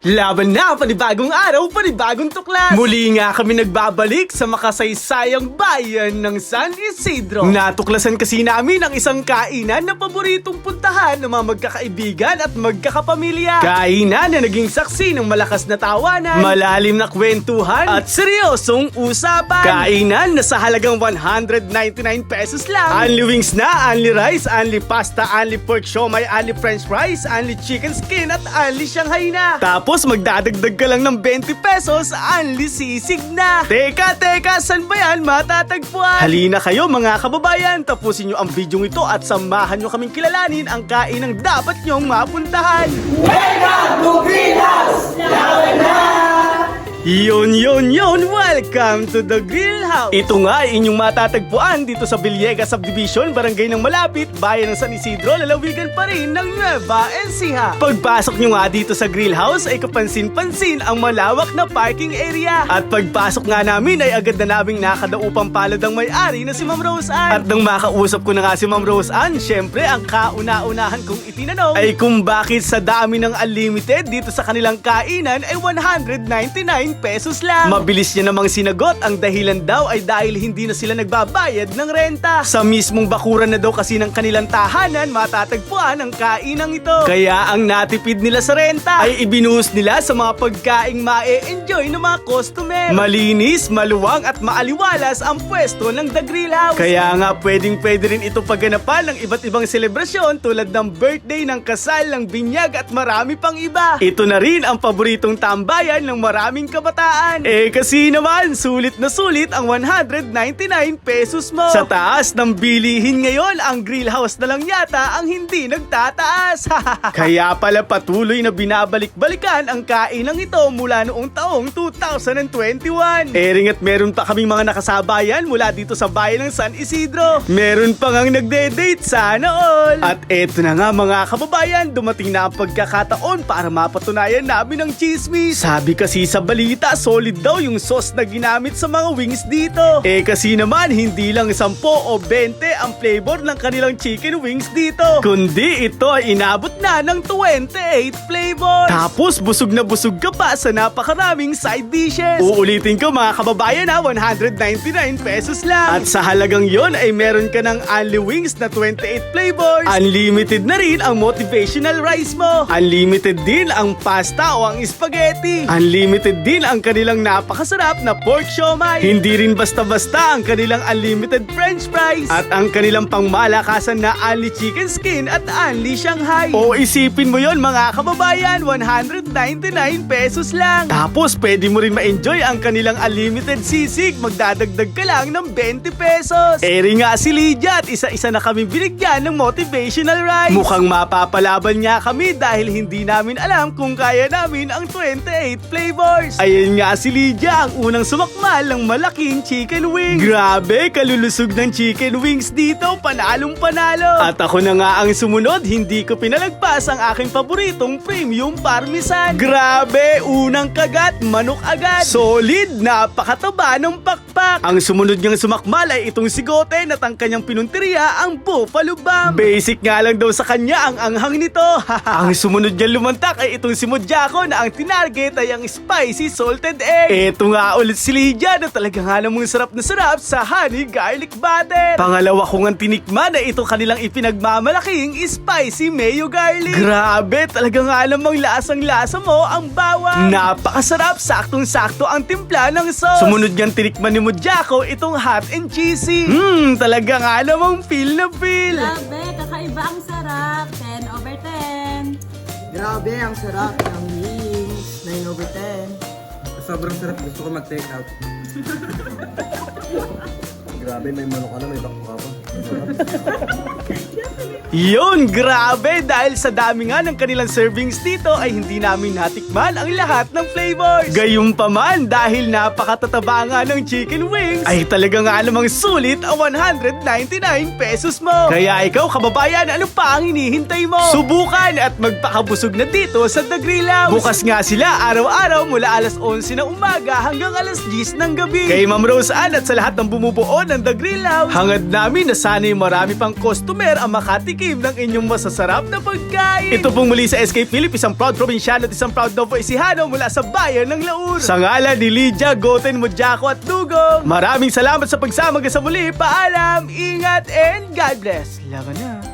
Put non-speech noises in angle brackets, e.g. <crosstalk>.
Laban na, panibagong araw, panibagong tuklas! Muli nga kami nagbabalik sa makasaysayang bayan ng San Isidro. Natuklasan kasi namin ang isang kainan na paboritong puntahan ng mga magkakaibigan at magkakapamilya. Kainan na naging saksi ng malakas na tawanan, malalim na kwentuhan, at seryosong usapan. Kainan na sa halagang 199 pesos lang. Only wings na, only rice, only pasta, only pork siomay, only french fries, only chicken skin, at only Shanghai na. Tapos magdadagdag ka lang ng 20 pesos, only sisig na. Teka, teka, saan ba yan matatagpuan? Halina kayo mga kababayan, tapusin nyo ang video ito at samahan nyo kaming kilalanin ang kainang dapat nyong mapuntahan. Yun, yun, yun! Welcome to the Grill House! Ito nga ay inyong matatagpuan dito sa Villegas Subdivision, Barangay ng Malapit, Bayan ng San Isidro, lalawigan pa rin ng Nueva Ecija. Pagpasok nyo nga dito sa Grill House ay kapansin-pansin ang malawak na parking area. At pagpasok nga namin ay agad na naming nakadaupang palad ang may-ari na si Ma'am Rose Ann. At nang makausap ko na nga si Ma'am Rose Ann, syempre ang kauna-unahan kong itinanong ay kung bakit sa dami ng unlimited dito sa kanilang kainan ay 199 pesos lang. Mabilis niya namang sinagot ang dahilan daw ay dahil hindi na sila nagbabayad ng renta. Sa mismong bakuran na daw kasi ng kanilang tahanan matatagpuan ang kainang ito. Kaya ang natipid nila sa renta ay ibinuhos nila sa mga pagkaing mae-enjoy ng mga customer. Malinis, maluwang at maaliwalas ang pwesto ng The Grill House. Kaya nga pwedeng pwede rin ito pagganapan ng iba't ibang selebrasyon tulad ng birthday ng kasal ng binyag at marami pang iba. Ito na rin ang paboritong tambayan ng maraming kabataan. Eh kasi naman, sulit na sulit ang 199 pesos mo. Sa taas ng bilihin ngayon, ang grill house na lang yata ang hindi nagtataas. <laughs> Kaya pala patuloy na binabalik-balikan ang kainang ito mula noong taong 2021. Eh ring at meron pa kaming mga nakasabayan mula dito sa bayan ng San Isidro. Meron pa ngang nagde-date sana all. At eto na nga mga kababayan, dumating na ang pagkakataon para mapatunayan namin ang chismis. Sabi kasi sa balita, solid daw yung sauce na ginamit sa mga wings dito. Eh kasi naman, hindi lang 10 o 20 ang flavor ng kanilang chicken wings dito. Kundi ito ay inabot na ng 28 flavors. Tapos busog na busog ka pa sa napakaraming side dishes. Uulitin ko mga kababayan ha, 199 pesos lang. At sa halagang yon ay meron ka ng only wings na 28 flavors. Unlimited na rin ang motivational rice mo. Unlimited din ang pasta o ang spaghetti. Unlimited din ang kanilang napakasarap na pork siomai. Hindi rin basta-basta ang kanilang unlimited french fries. At ang kanilang pangmalakasan na only chicken skin at only Shanghai. O isipin mo yon mga kababayan, 199 pesos lang. Tapos pwede mo rin ma-enjoy ang kanilang unlimited sisig. Magdadagdag ka lang ng 20 pesos. Eri nga si Lydia at isa-isa na kami binigyan ng motivational rice. Mukhang mapapalaban nga kami dahil hindi namin alam kung kaya namin ang 28 flavors. Ayun nga si Lydia ang unang sumakmal ng malaking chicken wing. Grabe, kalulusog ng chicken wings dito, panalong panalo. At ako na nga ang sumunod, hindi ko pinalagpas ang aking paboritong premium parmesan. Grabe, unang kagat, manok agad. Solid, napakataba ng pakpak. Ang sumunod niyang sumakmal ay itong sigote at ang kanyang pinunteriya ang buffalo bomb. Basic nga lang daw sa kanya ang anghang nito. <laughs> ang sumunod niyang lumantak ay itong si Mojako na ang tinarget ay ang spicy salted egg. Ito nga ulit si Lydia na talaga nga namang sarap na sarap sa honey garlic butter. Pangalawa ko nga tinikman na ito kanilang ipinagmamalaking spicy mayo garlic. Grabe, talaga nga namang lasang-lasa mo ang bawang. Napakasarap, saktong-sakto ang timpla ng sauce. Sumunod niyang tinikman ni Mojako itong hot and cheesy. Hmm, talaga nga namang feel na feel. Grabe, kakaiba ang sarap. 10 over 10. Grabe, ang sarap ng Sobrang sarap. Gusto ko mag-take out. <laughs> Grabe, may manok ka na, may bako ka pa. Yun, grabe! Dahil sa dami nga ng kanilang servings dito ay hindi namin natikman ang lahat ng flavors. Gayunpaman, dahil napakatataba nga ng chicken wings, ay talaga nga namang sulit ang 199 pesos mo. Kaya ikaw, kababayan, ano pa ang hinihintay mo? Subukan at magpakabusog na dito sa The Grill House. Bukas nga sila araw-araw mula alas 11 ng umaga hanggang alas 10 ng gabi. Kay Ma'am Rose Ann at sa lahat ng bumubuo ng The Grill House, hangad namin na sana'y marami pang customer ang makatikim ng inyong masasarap na pagkain. Ito pong muli sa SK Philip, isang proud probinsyano at isang proud Novo Ecijano mula sa bayan ng Laur. Sa ngalan ni Lydia, Goten, Mojako at Dugong, maraming salamat sa pagsama sa muli. Paalam, ingat, and God bless. Laban na.